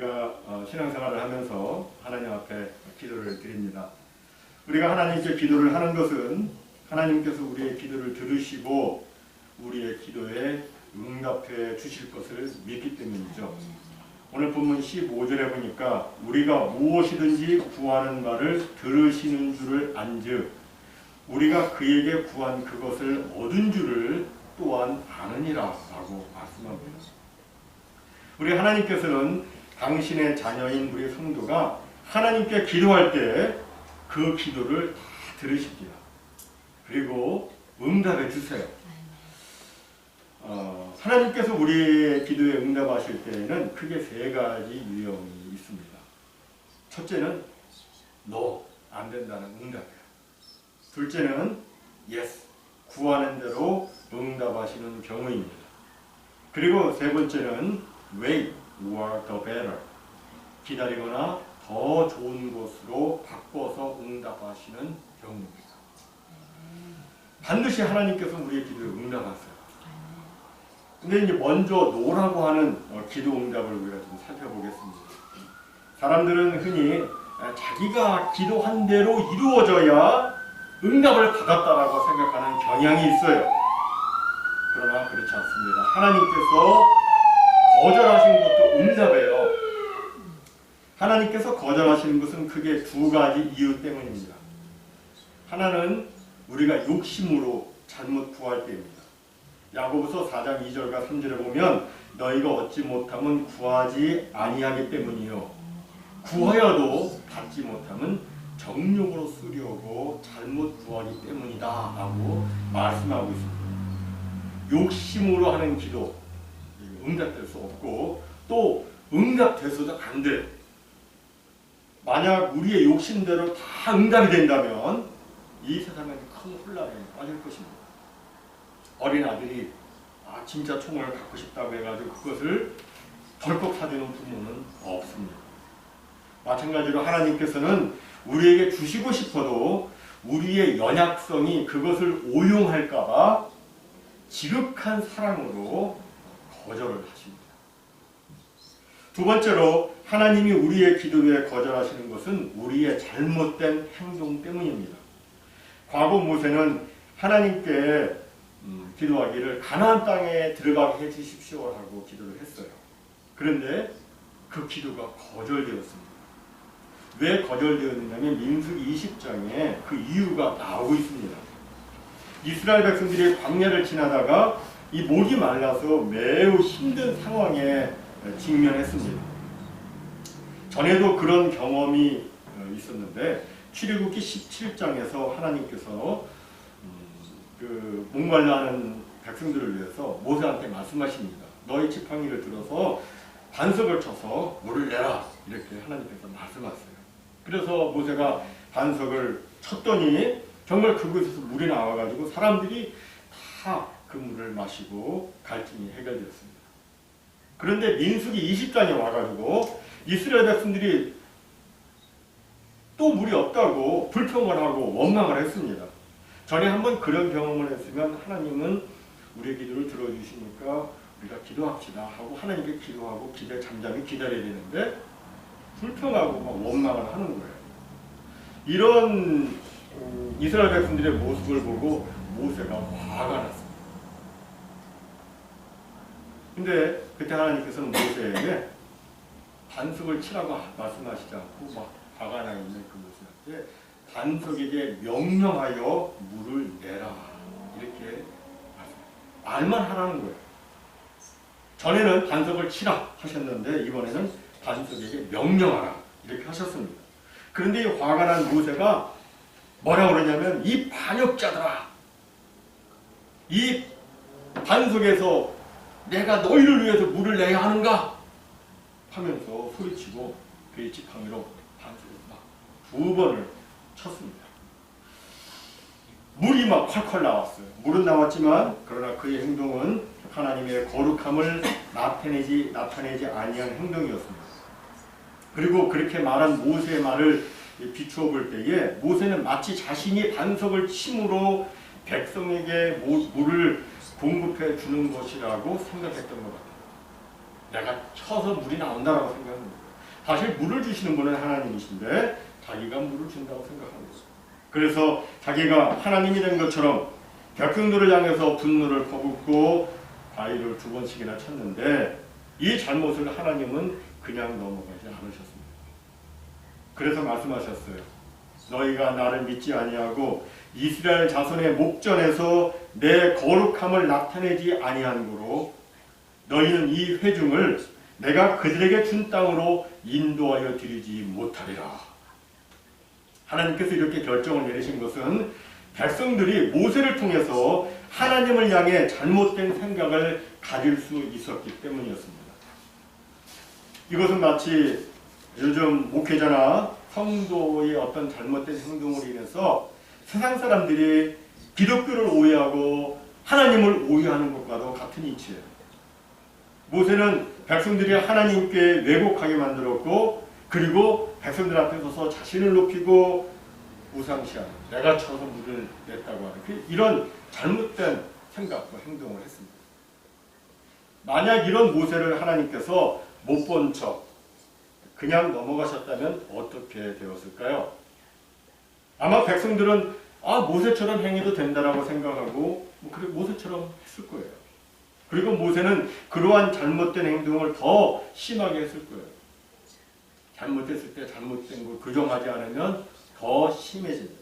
우리가 어, 신앙생활을 하면서 하나님 앞에 기도를 드립니다. 우리가 하나님께 기도를 하는 것은 하나님께서 우리의 기도를 들으시고 우리의 기도에 응답해 주실 것을 믿기 때문이죠. 오늘 본문 15절에 보니까 우리가 무엇이든지 구하는 바를 들으시는 줄을 안즉 우리가 그에게 구한 그것을 얻은 줄을 또한 아느니라 라고 말씀합니다. 우리 하나님께서는 당신의 자녀인 우리 성도가 하나님께 기도할 때 그 기도를 다 들으십니다. 그리고 응답해 주세요. 어, 하나님께서 우리의 기도에 응답하실 때에는 크게 세 가지 유형이 있습니다. 첫째는 no, 안 된다는 응답이에요. 둘째는 yes, 구하는 대로 응답하시는 경우입니다. 그리고 세 번째는 wait, or the better, 기다리거나 더 좋은 것으로 바꿔서 응답하시는 경우입니다. 반드시 하나님께서 우리의 기도에 응답하세요. 근데 이제 먼저 노라고 하는 어, 기도 응답을 우리가 좀 살펴보겠습니다. 사람들은 흔히 아, 자기가 기도한 대로 이루어져야 응답을 받았다라고 생각하는 경향이 있어요. 그러나 그렇지 않습니다. 하나님께서 거절하신 것도 응답이에요. 하나님께서 거절하시는 것은 크게 두 가지 이유 때문입니다. 하나는 우리가 욕심으로 잘못 구할 때입니다. 야고보서 4장 2절과 3절에 보면 너희가 얻지 못하면 구하지 아니하기 때문이요 구하여도 받지 못하면 정욕으로 쓰려고 잘못 구하기 때문이다 라고 말씀하고 있습니다. 욕심으로 하는 기도 응답될 수 없고 또 응답돼서도 안 돼. 만약 우리의 욕심대로 다 응답이 된다면 이 세상은 큰 혼란에 빠질 것입니다. 어린 아들이 아 진짜 총을 갖고 싶다고 해가지고 그것을 덜컥 사주는 부모는 없습니다. 마찬가지로 하나님께서는 우리에게 주시고 싶어도 우리의 연약성이 그것을 오용할까봐 지극한 사랑으로 거절을 하십니다. 두 번째로 하나님이 우리의 기도에 거절하시는 것은 우리의 잘못된 행동 때문입니다. 과거 모세는 하나님께 음, 기도하기를 가나안 땅에 들어가게 해주십시오 하고 기도를 했어요. 그런데 그 기도가 거절되었습니다. 왜 거절되었느냐면 민수기 20장에 그 이유가 나오고 있습니다. 이스라엘 백성들이 광야를 지나다가 이 목이 말라서 매우 힘든 상황에 직면했습니다. 전에도 그런 경험이 어, 있었는데 출애굽기 17장에서 하나님께서 음, 그 목말라하는 백성들을 위해서 모세한테 말씀하십니다. 너희 지팡이를 들어서 반석을 쳐서 물을 내라 이렇게 하나님께서 말씀하세요. 그래서 모세가 반석을 쳤더니 정말 그곳에서 물이 나와가지고 사람들이 다 그 물을 마시고 갈증이 해결되었습니다. 그런데 민수기 20장에 와가지고 이스라엘 백성들이 또 물이 없다고 불평을 하고 원망을 했습니다. 전에 한번 그런 경험을 했으면 하나님은 우리의 기도를 들어주시니까 우리가 기도합시다 하고 하나님께 기도하고 기대 잠잠히 기다려야 되는데 불평하고 막 원망을 하는 거예요. 이런 음, 이스라엘 백성들의 모습을 보고 모세가 화가 났습니다. 근데 그때 하나님께서는 모세에게 반석을 치라고 말씀하시지 않고 막 화가 나 있는 그 모세한테 반석에게 명령하여 물을 내라 이렇게 말만 하라는 거예요. 전에는 반석을 치라 하셨는데 이번에는 반석에게 명령하라 이렇게 하셨습니다. 그런데 이 화가 난 모세가 뭐라 그러냐면 이 반역자들아 이 반석에서 내가 너희를 위해서 물을 내야 하는가 하면서 소리치고 그의 지팡이로 반석을 막두 번을 쳤습니다. 물이 막 콸콸 나왔어요. 물은 나왔지만 그러나 그의 행동은 하나님의 거룩함을 나타내지 나타내지 아니한 행동이었습니다. 그리고 그렇게 말한 모세의 말을 비추어 볼 때에 모세는 마치 자신이 반석을 침으로 백성에게 물을 공급해 주는 것이라고 생각했던 것 같아요. 내가 쳐서 물이 나온다라고 생각합니다. 사실 물을 주시는 분은 하나님이신데 자기가 물을 준다고 생각하는 거죠. 그래서 자기가 하나님이 된 것처럼 백성들을 향해서 분노를 퍼붓고 바위를 두 번씩이나 쳤는데 이 잘못을 하나님은 그냥 넘어가지 않으셨습니다. 그래서 말씀하셨어요. 너희가 나를 믿지 아니하고 이스라엘 자손의 목전에서 내 거룩함을 나타내지 아니한 고로 너희는 이 회중을 내가 그들에게 준 땅으로 인도하여 드리지 못하리라. 하나님께서 이렇게 결정을 내리신 것은 백성들이 모세를 통해서 하나님을 향해 잘못된 생각을 가질 수 있었기 때문이었습니다. 이것은 마치 요즘 목회자나 성도의 어떤 잘못된 행동으로 인해서 세상 사람들이 기독교를 오해하고 하나님을 오해하는 것과도 같은 이치예요. 모세는 백성들이 하나님께 왜곡하게 만들었고 그리고 백성들 앞에 서서 자신을 높이고 우상시하는 내가 쳐서 물을 냈다고 하는 그 이런 잘못된 생각과 행동을 했습니다. 만약 이런 모세를 하나님께서 못 본 척 그냥 넘어가셨다면 어떻게 되었을까요? 아마 백성들은 아 모세처럼 행해도 된다라고 생각하고 뭐 그래 모세처럼 했을 거예요. 그리고 모세는 그러한 잘못된 행동을 더 심하게 했을 거예요. 잘못했을 때 잘못된 걸 교정하지 않으면 더 심해집니다.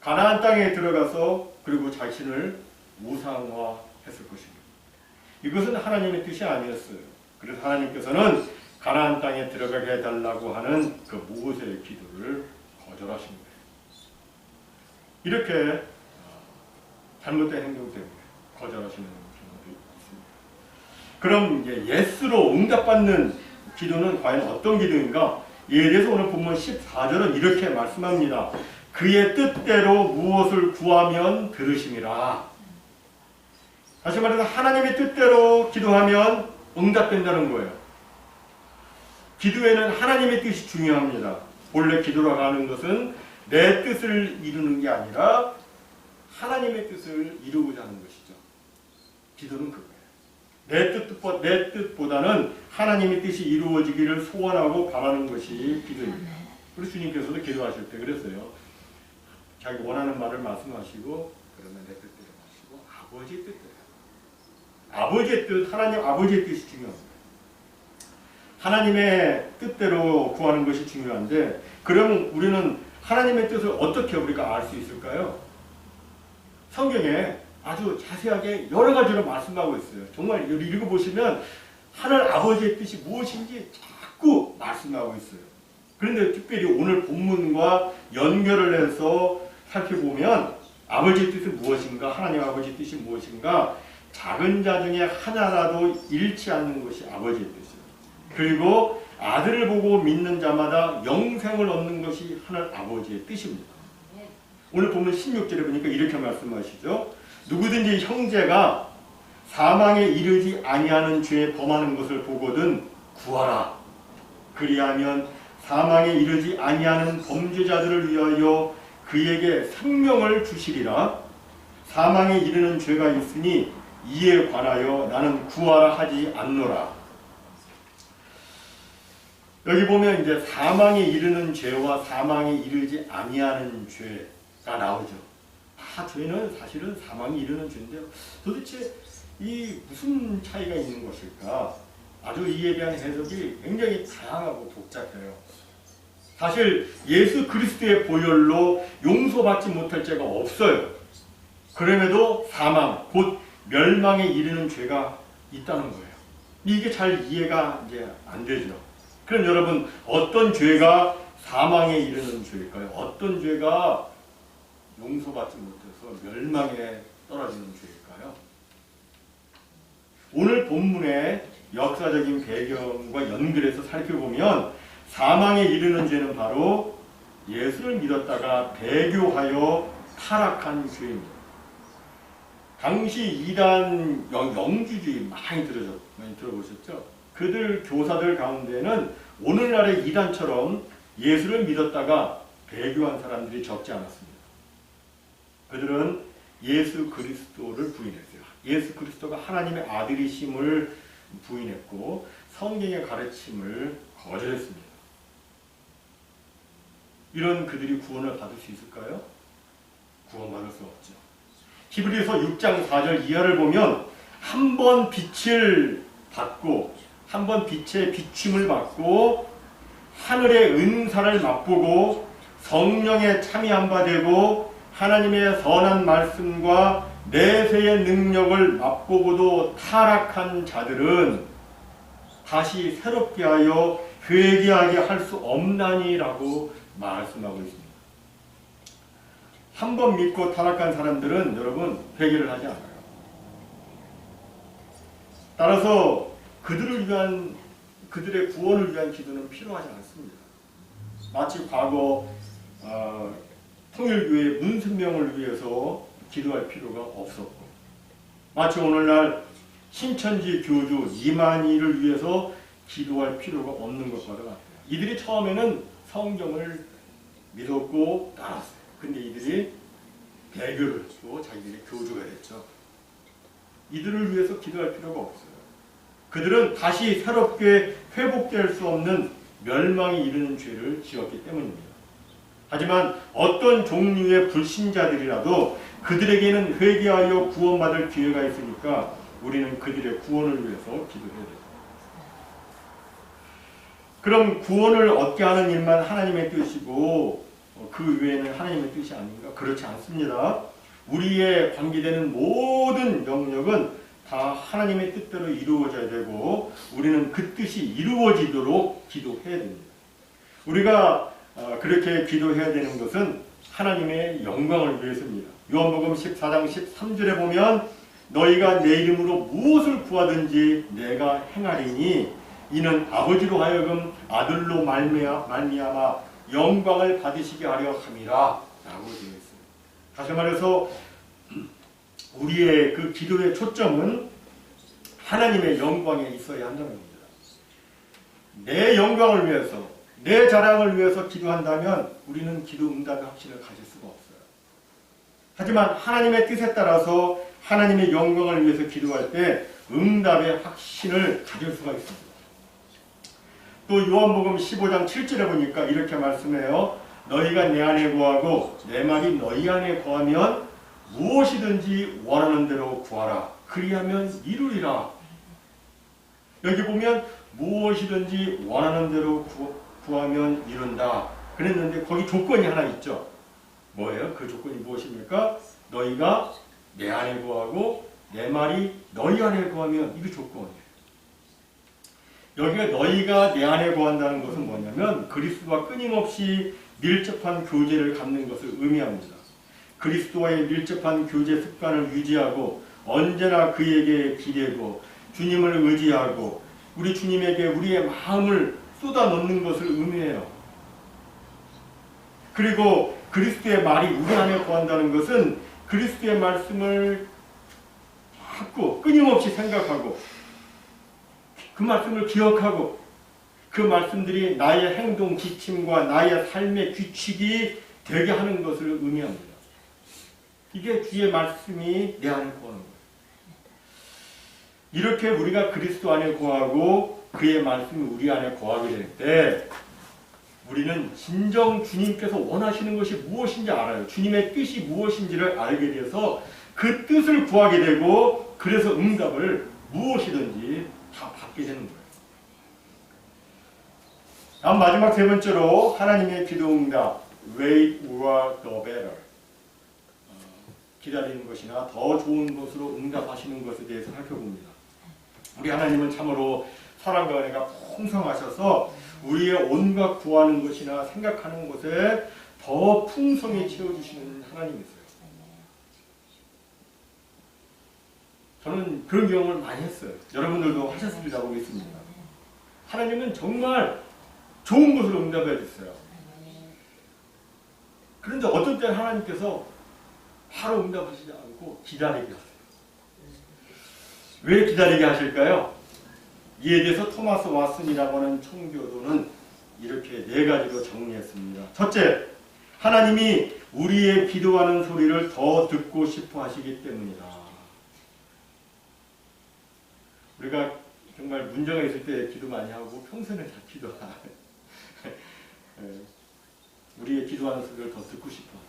가나안 땅에 들어가서 그리고 자신을 우상화했을 것입니다. 이것은 하나님의 뜻이 아니었어요. 그래서 하나님께서는 가나안 땅에 들어가게 해달라고 하는 그 모세의 기도를 거절하신 거예요. 이렇게 어, 잘못된 행동 때문에 거절하시는 경우도 있습니다. 그럼 이제 예스로 응답받는 기도는 과연 어떤 기도인가? 이에 대해서 오늘 본문 14절은 이렇게 말씀합니다. 그의 뜻대로 무엇을 구하면 들으심이라. 다시 말해서 하나님의 뜻대로 기도하면 응답된다는 거예요. 기도에는 하나님의 뜻이 중요합니다. 본래 기도라고 하는 것은 내 뜻을 이루는 게 아니라 하나님의 뜻을 이루고자 하는 것이죠. 기도는 그거예요. 내, 뜻, 내 뜻보다는 하나님의 뜻이 이루어지기를 소원하고 바라는 것이 기도입니다. 그리고 주님께서도 기도하실 때 그랬어요. 자기 원하는 말을 말씀하시고 그러면 내 뜻대로 하시고 아버지 뜻대로 아버지의 뜻, 하나님 아버지의 뜻이 중요합니다. 하나님의 뜻대로 구하는 것이 중요한데 그러면 우리는 하나님의 뜻을 어떻게 우리가 알 수 있을까요? 성경에 아주 자세하게 여러 가지로 말씀하고 있어요. 정말 읽어보시면 하늘 아버지의 뜻이 무엇인지 자꾸 말씀하고 있어요. 그런데 특별히 오늘 본문과 연결을 해서 살펴보면 아버지의 뜻은 무엇인가, 하나님 아버지의 뜻이 무엇인가, 작은 자 중에 하나라도 잃지 않는 것이 아버지의 뜻이에요. 그리고 아들을 보고 믿는 자마다 영생을 얻는 것이 하늘 아버지의 뜻입니다. 오늘 보면 16절에 보니까 이렇게 말씀하시죠. 누구든지 형제가 사망에 이르지 아니하는 죄에 범하는 것을 보거든 구하라. 그리하면 사망에 이르지 아니하는 범죄자들을 위하여 그에게 생명을 주시리라. 사망에 이르는 죄가 있으니 이에 관하여 나는 구하라 하지 않노라. 여기 보면 이제 사망에 이르는 죄와 사망에 이르지 아니하는 죄가 나오죠. 다 죄는 사실은 사망에 이르는 죄인데요. 도대체 이 무슨 차이가 있는 것일까? 아주 이에 대한 해석이 굉장히 다양하고 복잡해요. 사실 예수 그리스도의 보혈로 용서받지 못할 죄가 없어요. 그럼에도 사망, 곧 멸망에 이르는 죄가 있다는 거예요. 이게 잘 이해가 이제 안 되죠. 그럼 여러분 어떤 죄가 사망에 이르는 죄일까요? 어떤 죄가 용서받지 못해서 멸망에 떨어지는 죄일까요? 오늘 본문의 역사적인 배경과 연결해서 살펴보면 사망에 이르는 죄는 바로 예수를 믿었다가 배교하여 타락한 죄입니다. 당시 이단 영주주의 많이 들어보셨죠? 그들 교사들 가운데는 오늘날의 이단처럼 예수를 믿었다가 배교한 사람들이 적지 않았습니다. 그들은 예수 그리스도를 부인했어요. 예수 그리스도가 하나님의 아들이심을 부인했고 성경의 가르침을 거절했습니다. 이런 그들이 구원을 받을 수 있을까요? 구원받을 수 없죠. 히브리서 6장 4절 이하를 보면 한 번 빛을 받고 한번 빛의 비춤을 받고 하늘의 은사를 맛보고 성령에 참여한 바 되고 하나님의 선한 말씀과 내세의 능력을 맛보고도 타락한 자들은 다시 새롭게 하여 회개하게 할 수 없나니라고 말씀하고 있습니다. 한 번 믿고 타락한 사람들은 여러분 회개를 하지 않아요. 따라서 그들을 위한 그들의 구원을 위한 기도는 필요하지 않습니다. 마치 과거 어, 통일교회 문선명을 위해서 기도할 필요가 없었고 마치 오늘날 신천지 교주 이만희를 위해서 기도할 필요가 없는 것과도 같아요. 이들이 처음에는 성경을 믿었고 따랐어요. 근데 이들이 대교를 또 자기들이 교주가 됐죠. 이들을 위해서 기도할 필요가 없어요. 그들은 다시 새롭게 회복될 수 없는 멸망에 이르는 죄를 지었기 때문입니다. 하지만 어떤 종류의 불신자들이라도 그들에게는 회개하여 구원받을 기회가 있으니까 우리는 그들의 구원을 위해서 기도해야 돼요. 그럼 구원을 얻게 하는 일만 하나님의 뜻이고 어, 그 외에는 하나님의 뜻이 아닌가? 그렇지 않습니다. 우리의 관계되는 모든 영역은 다 하나님의 뜻대로 이루어져야 되고 우리는 그 뜻이 이루어지도록 기도해야 됩니다. 우리가 어, 그렇게 기도해야 되는 것은 하나님의 영광을 위해서입니다. 요한복음 14장 13절에 보면 너희가 내 이름으로 무엇을 구하든지 내가 행하리니 이는 아버지로 하여금 아들로 말미암아 영광을 받으시게 하려 함이라 라고 되어 있습니다. 다시 말해서 우리의 그 기도의 초점은 하나님의 영광에 있어야 한다는 겁니다. 내 영광을 위해서 내 자랑을 위해서 기도한다면 우리는 기도 응답의 확신을 가질 수가 없어요. 하지만 하나님의 뜻에 따라서 하나님의 영광을 위해서 기도할 때 응답의 확신을 가질 수가 있습니다. 또 요한복음 15장 7절에 보니까 이렇게 말씀해요. 너희가 내 안에 거하고 내 말이 너희 안에 거하면 무엇이든지 원하는 대로 구하라. 그리하면 이루리라. 여기 보면 무엇이든지 원하는 대로 구, 구하면 이룬다. 그랬는데 거기 조건이 하나 있죠. 뭐예요? 그 조건이 무엇입니까? 너희가 내 안에 거하고 내 말이 너희 안에 거하면 이게 조건이에요. 여기가 너희가 내 안에 거한다는 것은 뭐냐면 그리스도와 끊임없이 밀접한 교제를 갖는 것을 의미합니다. 그리스도와의 밀접한 교제 습관을 유지하고 언제나 그에게 기대고 주님을 의지하고 우리 주님에게 우리의 마음을 쏟아 넣는 것을 의미해요. 그리고 그리스도의 말이 우리 안에 거한다는 것은 그리스도의 말씀을 자꾸 끊임없이 생각하고 그 말씀을 기억하고 그 말씀들이 나의 행동 지침과 나의 삶의 규칙이 되게 하는 것을 의미합니다. 이게 주의 말씀이 내 안에 거하는 거예요. 이렇게 우리가 그리스도 안에 거하고 그의 말씀이 우리 안에 거하게 될 때 우리는 진정 주님께서 원하시는 것이 무엇인지 알아요. 주님의 뜻이 무엇인지를 알게 돼서 그 뜻을 구하게 되고 그래서 응답을 무엇이든지 다 받게 되는 거예요. 다음 마지막 세 번째로 하나님의 기도 응답 wait or the better 어, 기다리는 것이나 더 좋은 것으로 응답하시는 것에 대해서 살펴봅니다. 우리 하나님은 참으로 사랑과 은혜가 풍성하셔서 우리의 온갖 구하는 것이나 생각하는 것에 더 풍성히 채워주시는 하나님이세요. 저는 그런 경험을 많이 했어요. 여러분들도 하셨으리라고 믿습니다. 하나님은 정말 좋은 것으로 응답해 주세요. 그런데 어떤 때는 하나님께서 바로 응답하시지 않고 기다리게 하세요. 왜 기다리게 하실까요? 이에 대해서 토마스 왓슨이라고 하는 청교도는 이렇게 네 가지로 정리했습니다. 첫째, 하나님이 우리의 기도하는 소리를 더 듣고 싶어 하시기 때문이다. 우리가 정말 문제가 있을 때 기도 많이 하고 평소에는 잘 기도하. 예, 우리의 기도하는 소리를 더 듣고 싶었어요.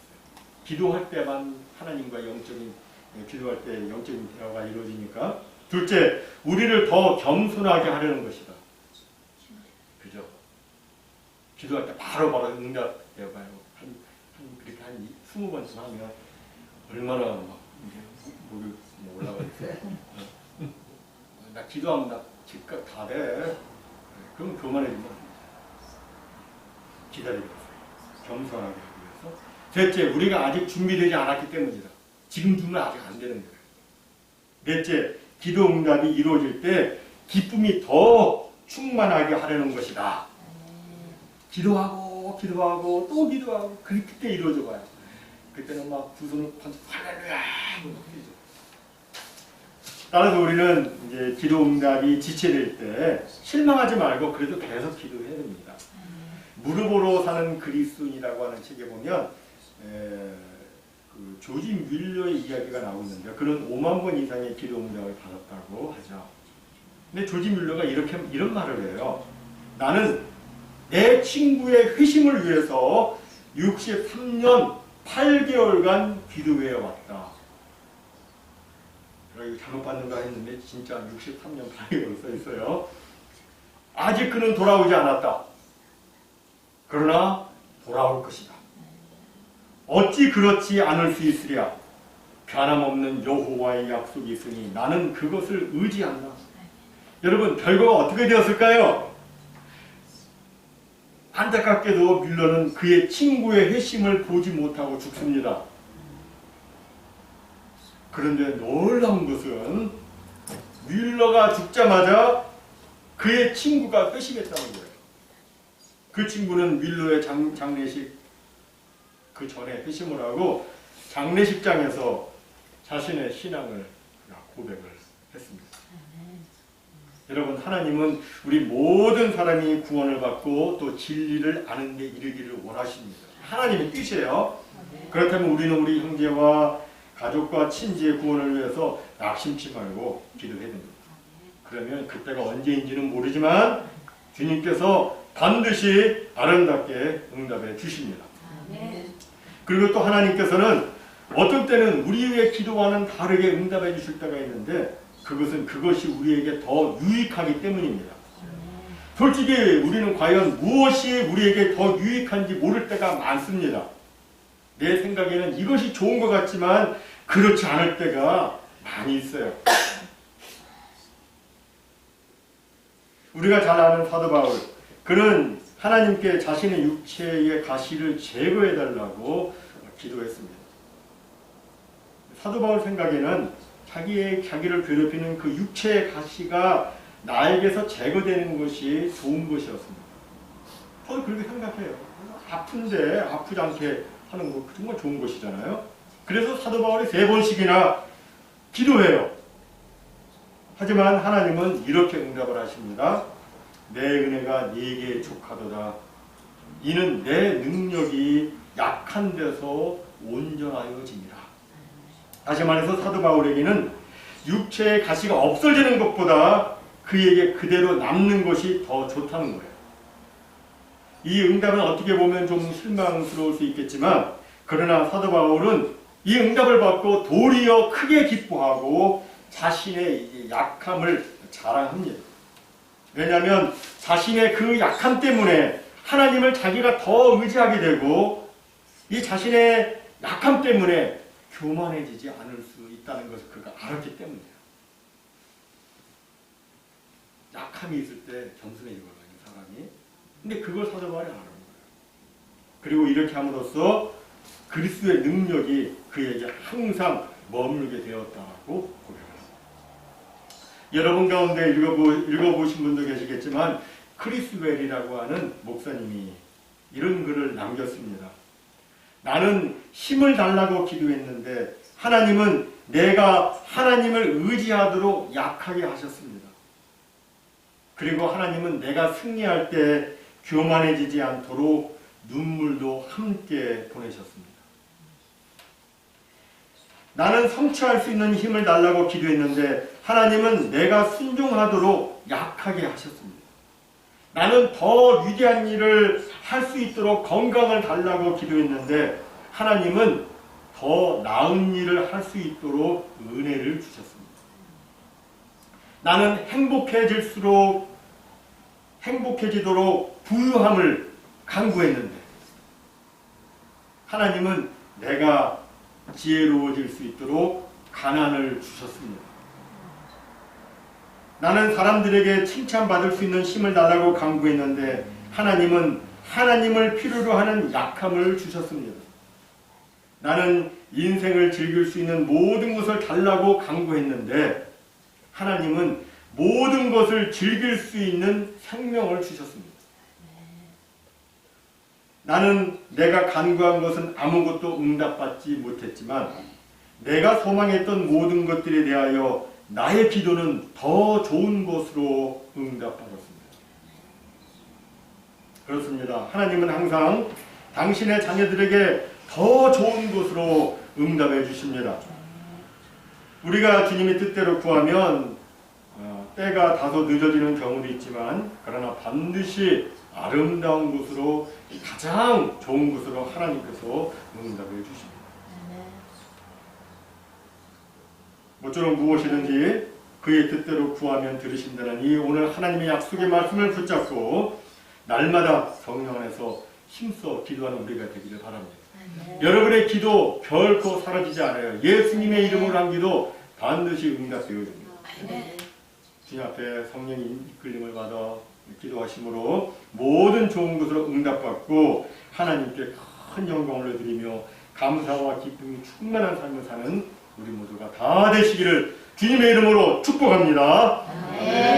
기도할 때만 하나님과 영적인 예, 기도할 때 영적인 대화가 이루어지니까 둘째 우리를 더 겸손하게 하려는 것이다. 그죠? 기도할 때 바로 바로 응답해봐요. 한, 한 그렇게 한 스무 번쯤 하면 얼마나 막 목이 뭐 올라가 있어요. 어. 나 기도하면 나 즉각 다 돼. 그럼 교만해지면 안 돼. 기다리고. 겸손하게 하기 위해서. 셋째, 우리가 아직 준비되지 않았기 때문이다. 지금 주면 아직 안 되는 거예요. 넷째, 기도 응답이 이루어질 때 기쁨이 더 충만하게 하려는 것이다. 기도하고 기도하고 또 기도하고 그- 그때 이루어져 봐요. 그때는 막 두 손을 펀치 할렐루야. 따라서 우리는 이제 기도 응답이 지체될 때 실망하지 말고 그래도 계속 기도해야 됩니다. 무릎으로 사는 그리스도인이라고 하는 책에 보면 에, 그 조지 뮬러의 이야기가 나오고 있는데 그는 5만 번 이상의 기도 응답을 받았다고 하죠. 근데 조지 뮬러가 이렇게 이런 말을 해요. 나는 내 친구의 회심을 위해서 63년 8개월간 기도해 왔다. 이거 잘못 받는가 했는데 진짜 63년 8개월 써 있어요. 아직 그는 돌아오지 않았다. 그러나 돌아올 것이다. 어찌 그렇지 않을 수 있으랴? 변함없는 여호와의 약속이 있으니 나는 그것을 의지한다. 여러분 결과가 어떻게 되었을까요? 안타깝게도 밀러는 그의 친구의 회심을 보지 못하고 죽습니다. 그런데 놀라운 것은 뮬러가 죽자마자 그의 친구가 회심했다는 거예요. 그 친구는 뮬러의 장, 장례식 그 전에 회심을 하고 장례식장에서 자신의 신앙을 고백을 했습니다. 여러분 하나님은 우리 모든 사람이 구원을 받고 또 진리를 아는 데 이르기를 원하십니다. 하나님의 뜻이에요. 그렇다면 우리는 우리 형제와 가족과 친지의 구원을 위해서 낙심치 말고 기도해야 됩니다. 그러면 그때가 언제인지는 모르지만 주님께서 반드시 아름답게 응답해 주십니다. 그리고 또 하나님께서는 어떤 때는 우리의 기도와는 다르게 응답해 주실 때가 있는데 그것은 그것이 우리에게 더 유익하기 때문입니다. 솔직히 우리는 과연 무엇이 우리에게 더 유익한지 모를 때가 많습니다. 내 생각에는 이것이 좋은 것 같지만 그렇지 않을 때가 많이 있어요. 우리가 잘 아는 사도 바울, 그는 하나님께 자신의 육체의 가시를 제거해 달라고 기도했습니다. 사도 바울 생각에는 자기의 자기를 괴롭히는 그 육체의 가시가 나에게서 제거되는 것이 좋은 것이었습니다. 저도 그렇게 생각해요. 아픈데 아프지 않게 하는 거 정말 좋은 것이잖아요. 그래서 사도 바울이 세 번씩이나 기도해요. 하지만 하나님은 이렇게 응답을 하십니다. 내 은혜가 네게 족하도다. 이는 내 능력이 약한 데서 온전하여지니라. 다시 말해서 사도 바울에게는 육체의 가시가 없어지는 것보다 그에게 그대로 남는 것이 더 좋다는 거예요. 이 응답은 어떻게 보면 좀 실망스러울 수 있겠지만 그러나 사도 바울은 이 응답을 받고 도리어 크게 기뻐하고 자신의 약함을 자랑합니다. 왜냐하면 자신의 그 약함 때문에 하나님을 자기가 더 의지하게 되고 이 자신의 약함 때문에 교만해지지 않을 수 있다는 것을 그가 알았기 때문이에요. 약함이 있을 때 겸손해지거든요, 사람이. 근데 그걸 사도 바울이 알아는 거예요. 그리고 이렇게 함으로써 그리스도의 능력이 그에게 항상 머물게 되었다고 고백합니다. 여러분 가운데 읽어보, 읽어보신 분도 계시겠지만 크리스웰이라고 하는 목사님이 이런 글을 남겼습니다. 나는 힘을 달라고 기도했는데 하나님은 내가 하나님을 의지하도록 약하게 하셨습니다. 그리고 하나님은 내가 승리할 때 교만해지지 않도록 눈물도 함께 보내셨습니다. 나는 성취할 수 있는 힘을 달라고 기도했는데 하나님은 내가 순종하도록 약하게 하셨습니다. 나는 더 위대한 일을 할 수 있도록 건강을 달라고 기도했는데 하나님은 더 나은 일을 할 수 있도록 은혜를 주셨습니다. 나는 행복해질수록 행복해지도록 부유함을 강구했는데 하나님은 내가 지혜로워질 수 있도록 가난을 주셨습니다. 나는 사람들에게 칭찬받을 수 있는 힘을 달라고 강구했는데 하나님은 하나님을 필요로 하는 약함을 주셨습니다. 나는 인생을 즐길 수 있는 모든 것을 달라고 강구했는데 하나님은 모든 것을 즐길 수 있는 생명을 주셨습니다. 나는 내가 간구한 것은 아무것도 응답받지 못했지만 내가 소망했던 모든 것들에 대하여 나의 기도는 더 좋은 것으로 응답받았습니다. 그렇습니다. 하나님은 항상 당신의 자녀들에게 더 좋은 것으로 응답해 주십니다. 우리가 주님의 뜻대로 구하면 어, 때가 다소 늦어지는 경우도 있지만 그러나 반드시 아름다운 곳으로 가장 좋은 곳으로 하나님께서 응답해 주십니다. 모쪼록 무엇이든지 그의 뜻대로 구하면 들으신다니 오늘 하나님의 약속의 말씀을 붙잡고 날마다 성령 안에서 힘써 기도하는 우리가 되기를 바랍니다. 여러분의 기도 결코 사라지지 않아요. 예수님의 이름으로 한 기도 반드시 응답되어집니다. 주님 앞에 성령의 이끌림을 받아 기도하심으로 모든 좋은 것으로 응답받고 하나님께 큰 영광을 올려드리며 감사와 기쁨이 충만한 삶을 사는 우리 모두가 다 되시기를 주님의 이름으로 축복합니다. 네.